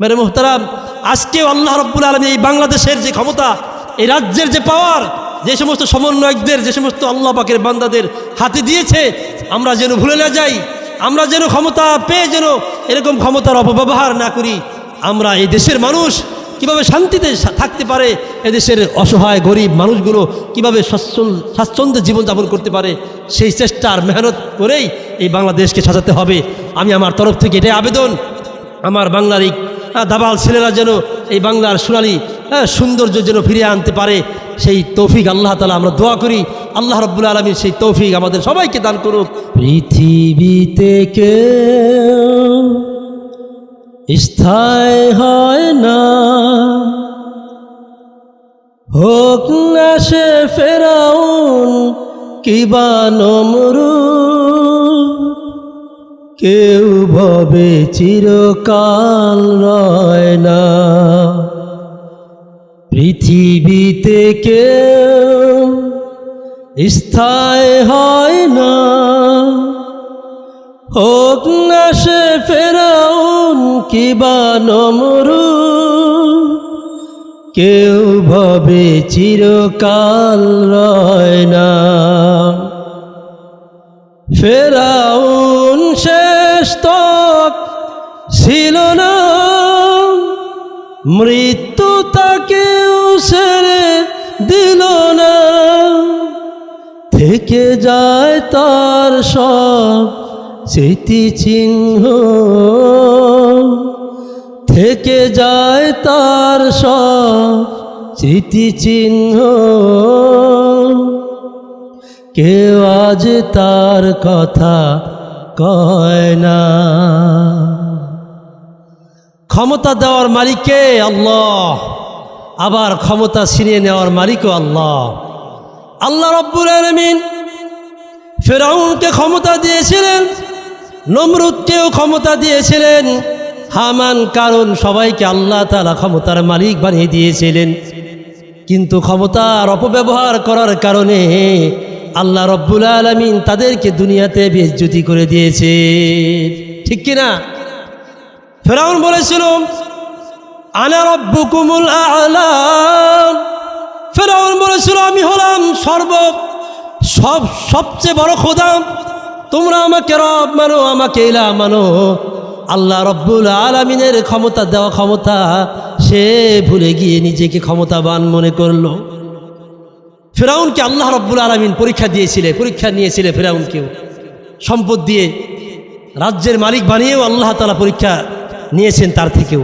মেরে মোহতারাম, আজকেও আল্লাহ রব্বুল আলমী এই বাংলাদেশের যে ক্ষমতা, এই রাজ্যের যে পাওয়ার যে সমস্ত সমন্বয়কদের, যে সমস্ত আল্লাহ পাকের বান্দাদের হাতে দিয়েছে, আমরা যেন ভুলে না যাই, আমরা যেন ক্ষমতা পেয়ে যেন এরকম ক্ষমতার অপব্যবহার না করি, আমরা এই দেশের মানুষ কীভাবে শান্তিতে থাকতে পারে, এদেশের অসহায়, গরিব মানুষগুলো কীভাবে স্বাচ্ছন্দ্যে জীবনযাপন করতে পারে, সেই চেষ্টার মেহনত করেই এই বাংলাদেশকে সাজাতে হবে। আমি আমার তরফ থেকে এটাই আবেদন। আমার বাংলার এই দাবাল ছেলেরা যেন এই বাংলার সোনালি সৌন্দর্য যেন ফিরিয়ে আনতে পারে, সেই তৌফিক আল্লাহ তালা আমরা দোয়া করি। আল্লাহ রব্বুল আলমীর সেই তৌফিক আমাদের সবাইকে দান করুক। পৃথিবীতে কে স্থায় হয় না। হোক না সে ফেরাউন কিবা নমরু কেউ ভবে চিরকাল রয় না। পৃথিবীতে কেউ স্থায় হয় না। হোক না সে ফেরাউন কিবা নমরু, কেউ ভবে চিরকাল রয় না। ফেরাউন মৃত্যু তাকেও ছেড়ে দিল না। থেকে যায় তার সব চিহ্ন। থেকে যায় তার সব চিহ্ন। কেউ আজ তার কথা কয় না। ক্ষমতা দেওয়ার মালিককে আল্লাহ। আবার ক্ষমতা ছিনিয়ে নেওয়ার মালিকও আল্লাহ। আল্লাহ রব্বুল আলমিন ফেরাউনকে ক্ষমতা দিয়েছিলেন, নমরুদকেও ক্ষমতা দিয়েছিলেন। হামান কারণ সবাইকে আল্লাহ তালা ক্ষমতার মালিক বানিয়ে দিয়েছিলেন। কিন্তু ক্ষমতার অপব্যবহার করার কারণে আল্লাহ রব্বুল আলমিন তাদেরকে দুনিয়াতে বেজ্জুতি করে দিয়েছে। ঠিক কিনা? ফেরাউন বলেছিল, আনা রব্বুকুমুল আলাম ফেরাউন বলেছিল, আমি হলাম সর্ব, সব, সবচেয়ে বড় খোদা। তোমরা আমাকে রব মানো, আমাকে ইলা মানো। আল্লাহ রব্বুল আলমিনের ক্ষমতা দেওয়া ক্ষমতা সে ভুলে গিয়ে নিজেকে ক্ষমতাবান মনে করল। ফেরাউনকে আল্লাহ রব্বুল আলমিন পরীক্ষা দিয়েছিলে, পরীক্ষা নিয়েছিলে ফেরাউনকেও। সম্পদ দিয়ে রাজ্যের মালিক বানিয়েও আল্লাহ তালা পরীক্ষা নিয়েছেন তার থেকেও।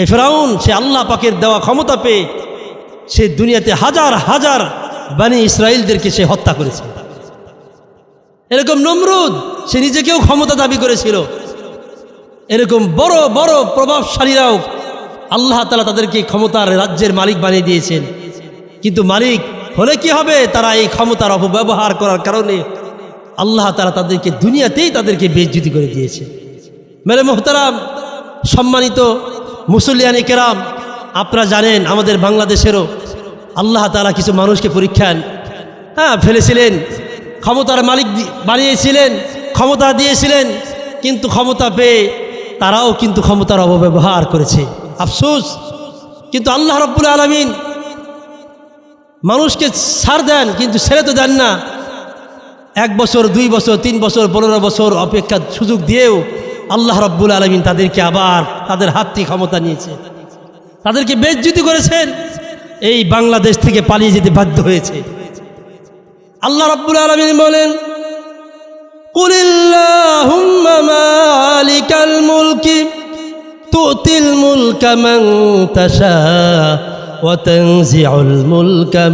এই ফেরাউন, সে আল্লাহ পাকের দেওয়া ক্ষমতা পেয়ে সে দুনিয়াতে হাজার হাজার বানি ইসরায়েলদেরকে সে হত্যা করেছে। এরকম নমরুদ, সে নিজেকেও ক্ষমতা দাবি করেছিল। এরকম বড় বড় প্রভাবশালীরাও আল্লাহ তালা তাদেরকে ক্ষমতার রাজ্যের মালিক বানিয়ে দিয়েছেন। কিন্তু মালিক হলে কি হবে? তারা এই ক্ষমতার অপব্যবহার করার কারণে আল্লাহ তালা তাদেরকে দুনিয়াতেই তাদেরকে বেজ্জুতি করে দিয়েছে। মেরে মোহতারাম সম্মানিত মুসলিয়ানি কেরাম, আপনারা জানেন আমাদের বাংলাদেশেরও আল্লাহ তালা কিছু মানুষকে পরীক্ষা হ্যাঁ ফেলেছিলেন। ক্ষমতার মালিক বানিয়েছিলেন, ক্ষমতা দিয়েছিলেন, কিন্তু ক্ষমতা পেয়ে তারাও কিন্তু ক্ষমতার অপব্যবহার করেছে। আফসোস। কিন্তু আল্লাহ রব্বুল আলমিন মানুষকে ছাড় দেন, কিন্তু ছেড়ে তো দেন না। এক বছর, দুই বছর, তিন বছর, পনেরো বছর অপেক্ষা সুযোগ দিয়েও আল্লাহ রব্বুল আলমিন তাদেরকে আবার তাদের হাতটি ক্ষমতা নিয়েছে। তাদেরকে বেজ্জুতি করেছেন। এই বাংলাদেশ থেকে পালিয়ে যেতে বাধ্য হয়েছে। আল্লাহ রব্বুল আলমিন বলেন মালিকাল মুলকি, তুতিল মুলকা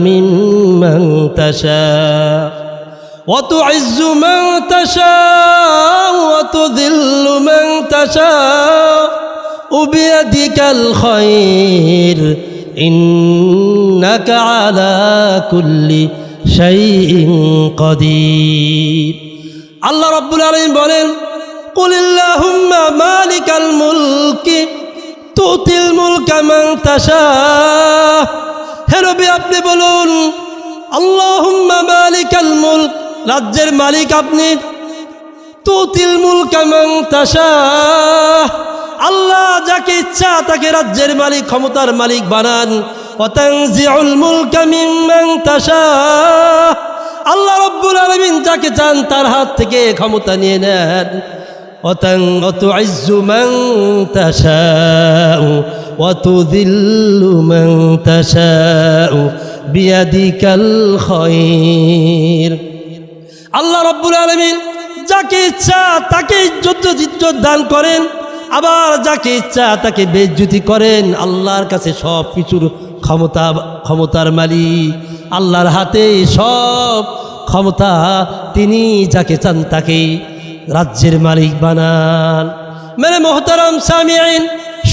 মিম্মান তাশা। وتعز من تشاء وتذل من تشاء وبيدك الخير إنك على كل شيء قدير আল্লাহ রব্বুল আলমিন বলেন কুলিল্লাহুম্মা মালিকাল মুলকি তুতিল মুলকা মান তাশা হে নবী আপনি বলুন আল্লাহুম্মা মালিকাল মুলক রাজ্যের মালিক আপনি। তুতিল মুল কামাং আল্লাহ যাকে ইচ্ছা তাকে রাজ্যের মালিক, ক্ষমতার মালিক বানান। অতাংজিউল মুল কামিং তাসা আল্লাহ রব্বুল আলমিন যাকে চান তার হাত থেকে ক্ষমতা নিয়ে নেন। অতং অত আইজুমং তাসাউ অত দিল্লুমং তাসাউ বিয়াদিকাল খয়ের আল্লাহ রব্বুল আলমিন যাকে ইচ্ছা তাকে ইজ্জত ইজ্জত দান করেন, আবার যাকে ইচ্ছা তাকে বেজ্জুতি করেন, আল্লাহর কাছে সব কিছুর ক্ষমতা, ক্ষমতার মালিক। আল্লাহর হাতে সব ক্ষমতা তিনি যাকে চান তাকে রাজ্যের মালিক বানান। মেরে মোহতারাম স্বামী আইন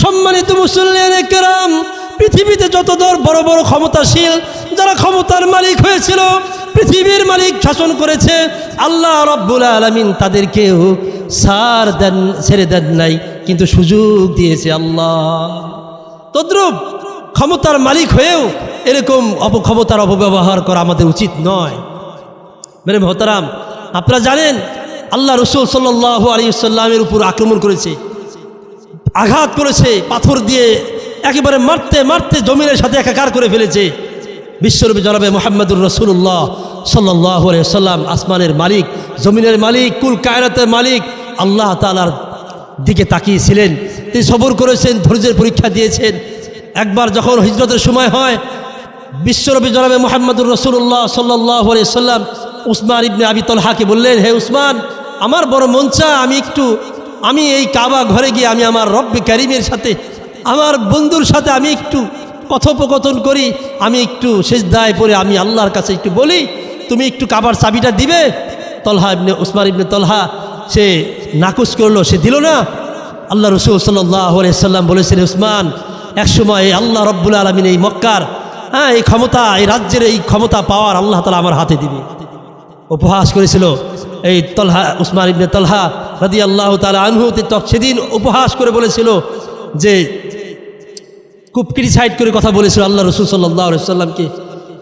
সম্মানিত মুসল্লিয়ান কেরাম, পৃথিবীতে যত দর বড় বড় ক্ষমতাশীল যারা ক্ষমতার মালিক হয়েছিল, পৃথিবীর মালিক শাসন করেছে, আল্লাহ রব্বুল আলমিন তাদেরকেও সার দেন, ছেড়ে দেন নাই, কিন্তু সুযোগ দিয়েছে আল্লাহ। তদ্রুপ ক্ষমতার মালিক হয়েও এরকম অপক্ষমতার অপব্যবহার করা আমাদের উচিত নয়। মেরে মহতারাম, আপনারা জানেন, আল্লাহ রসুল সাল্লাহ আলী সাল্লামের উপর আক্রমণ করেছে, আঘাত করেছে, পাথর দিয়ে একেবারে মারতে মারতে জমিনের সাথে একাকার করে ফেলেছে। বিশ্বরূপে জনাবে মোহাম্মদুর রসুল্লাহ সাল্লাহ সাল্লাম আসমানের মালিক, জমিনের মালিক, কুল কায়রাতের মালিক, আল্লাহ তালার দিকে তাকিয়েছিলেন। তিনি সবর করেছেন, ধৈর্যের পরীক্ষা দিয়েছেন। একবার যখন হিজরতের সময় হয় বিশ্বরবি জনাবে মোহাম্মদুর রসুল্লাহ সাল্লাহ সাল্লাম উসমান ইবনে আবি তলহাকে বললেন, হে উসমান, আমার বড় মন চা আমি একটু, আমি এই কাবা ঘরে গিয়ে আমি আমার রব্বে ক্যারিমের সাথে, আমার বন্ধুর সাথে আমি একটু কথোপকথন করি, আমি একটু শেষ দায় পরে আমি আল্লাহর কাছে একটু বলি, তুমি একটু কাবার চাবিটা দিবে? তলহা ইবনে উসমান ইবনে তলহা, সে নাকুচ করল, সে দিল না। আল্লাহ রসুল সাল্লাহ সাল্লাম বলেছিলেন উসমান, একসময় এই আল্লাহ রব্বুল আলমিন এই মক্কার হ্যাঁ এই ক্ষমতা, এই রাজ্যের এই ক্ষমতা পাওয়ার আল্লাহ তালা আমার হাতে দিবে। উপহাস করেছিল এই তলহা, উসমান ইবনে তলহা রাদি আল্লাহ তালা আনহু সেদিন উপহাস করে বলেছিল যে খুব ক্রিটিসাইড করে কথা বলেছিল আল্লাহ রসুল সাল্লাহ সাল্লামকে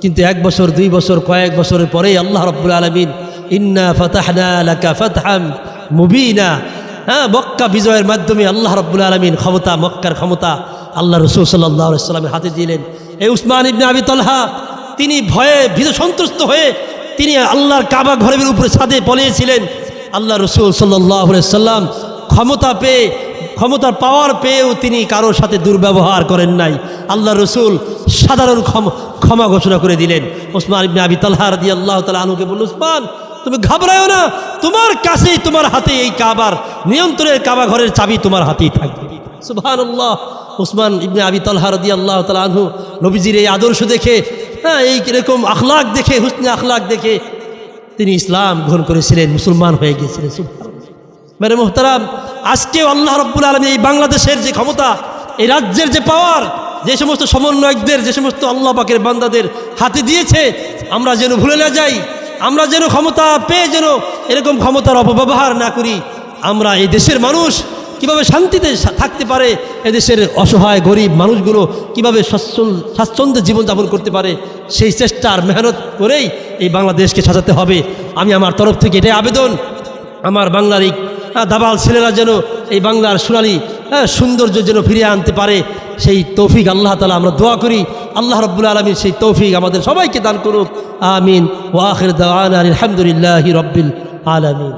কিন্তু এক বছর, দুই বছর, কয়েক বছরের পরেই আল্লাহ রব্বুল আলমিন ইন্না ফতাহনা লাকা ফতহাম মুবিনা। হ্যাঁ মক্কা বিজয়ের মাধ্যমে আল্লাহ রব্বুল আলমিন ক্ষমতা, মক্কার ক্ষমতা আল্লাহ রসুল সাল্লাহ সাল্লামের হাতে দিলেন। এই উসমান ইবনে আবি তলহা, তিনি ভয়ে ভীত সন্তুষ্ট হয়ে তিনি আল্লাহর কাবা ঘরের উপরে ছাদে পলিয়েছিলেন। আল্লাহ রসুল সাল্লাহ সাল্লাম ক্ষমতা পেয়ে ক্ষমতার পাওয়ার পেয়েও তিনি কারোর সাথে দুর্ব্যবহার করেন নাই। আল্লাহ রসুল সাধারণ ক্ষমা ঘোষণা করে দিলেন। ওসমান ইবনে আবি তাল্লাহ দিয়ে আল্লাহ তালা আনুকে বলল উসমান তুমি ঘাবড়াও না। তোমার কাছেই তোমার হাতে এই কাবার, নিয়ন্ত্রণের কাবা ঘরের চাবি তোমার হাতেই থাকবে। সুবহান আল্লাহ উসমান ইবনে আবি তাল্লাহ রদি আল্লাহ তালা আনহু নবীজির এই আদর্শ দেখে হ্যাঁ এই এরকম আখলাক দেখে, হুসনে আখলাক দেখে তিনি ইসলাম গ্রহণ করেছিলেন, মুসলমান হয়ে গিয়েছিলেন। মেরে মোহতারাম আজকেও আল্লাহ রব্বুল আলমী এই বাংলাদেশের যে ক্ষমতা, এই রাজ্যের যে পাওয়ার যে সমস্ত সমন্বয়কদের, যে সমস্ত আল্লাহ পাকের বান্দাদের হাতে দিয়েছে, আমরা যেন ভুলে না যাই, আমরা যেন ক্ষমতা পেয়ে যেন এরকম ক্ষমতার অপব্যবহার না করি, আমরা এই দেশের মানুষ কীভাবে শান্তিতে থাকতে পারে, এদেশের অসহায় গরিব মানুষগুলো কীভাবে স্বাচ্ছন্দ্যে জীবনযাপন করতে পারে, সেই চেষ্টার মেহনত করেই এই বাংলাদেশকে সাজাতে হবে। আমি আমার তরফ থেকে এটাই আবেদন। আমার বাংলার এই দাবাল ছেলেরা যেন এই বাংলার সোনালি সৌন্দর্য যেন ফিরিয়ে আনতে পারে, সেই তৌফিক আল্লাহ তালা আমরা দোয়া করি। আল্লাহ রব্বুল আলমীর সেই তৌফিক আমাদের সবাইকে দান করুক। আমিন। ওয়াখির দান আলহামদুলিল্লাহ রব্বিল আলমিন।